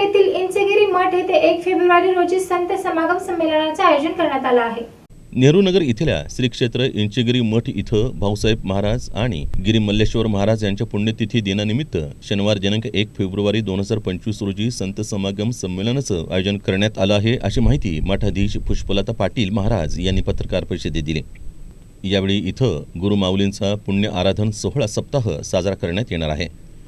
येथील इंचगिरी मठ येथे एक फेब्रुवारी रोजी संत समागम संमेलनाचे आयोजन करण्यात आलं आहे. नेहरू नगर इथल्या श्री क्षेत्र इंचगिरी मठ इथं भाऊसाहेब महाराज आणि गिरी मल्लेश्वर महाराज यांच्या पुण्यतिथी दिनानिमित्त शनिवार दिनांक एक फेब्रुवारी दोन हजार पंचवीस रोजी संत समागम संमेलनाचं आयोजन करण्यात आलं आहे अशी माहिती मठाधीश पुष्पलता पाटील महाराज यांनी पत्रकार परिषदेत दिली. यावेळी इथं गुरु माऊलींचा पुण्य आराधन सोहळा सप्ताह साजरा करण्यात येणार आहे.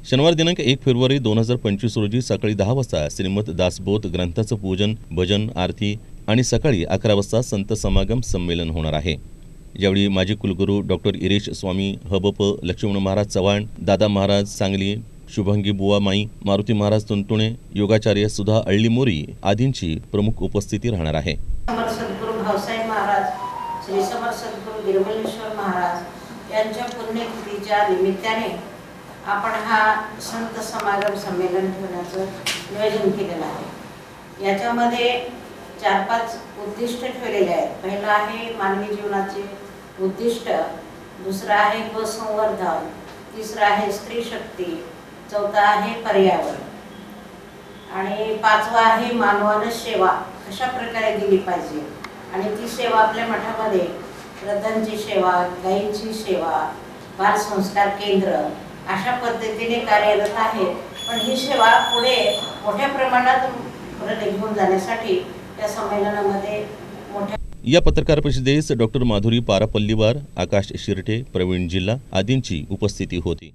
शनिवार दिनांक एक फेब्रुवारी दोन हजार पंचवीस रोजी सकाळी दहा वाजता श्रीमद दासबोध ग्रंथाचं पूजन भजन आरती आणि सकाळी अकरा वाजता संत समागम संमेलन होणार आहे. यावेळी माजी कुलगुरू डॉक्टर इरेश स्वामी हबप लक्ष्मण महाराज चव्हाण दादा महाराज सांगली शुभंगी बुवा माई मारुती महाराज तुंतुणे योगाचार्य सुधा अळ्ळीमोरी आदींची प्रमुख उपस्थिती राहणार आहे. महाराज श्री समर सद्गुरू महाराज यांच्या पुण्यतिथीच्या निमित्ताने आपण हा संत समागम संमेलन ठेवण्याचं नियोजन केलेलं आहे. याच्यामध्ये चार पाच उद्दिष्ट ठेवलेले आहेत. पहिलं आहे मानवी जीवनाचे उद्दिष्ट दुसरं आहे गोसंवर्धन तिसरं आहे स्त्री शक्ती चौथा आहे पर्यावरण आणि पाचवा आहे मानवानं सेवा. कशा प्रकारे दिली पाहिजे. आणि ती सेवा आपल्या मठामध्ये वृद्धांची सेवा गायींची सेवा बालसंस्कार केंद्र अशा पद्धतीने कार्यरत आहे. पण ही सेवा पुढे मोठ्या प्रमाणात पुढे घेऊन जाण्यासाठी या संमेलनामध्ये मोठ्या या पत्रकार परिषदेस डॉक्टर माधुरी पारापल्लीवार आकाश शिरटे प्रवीण जिल्हा आदींची उपस्थिती होती.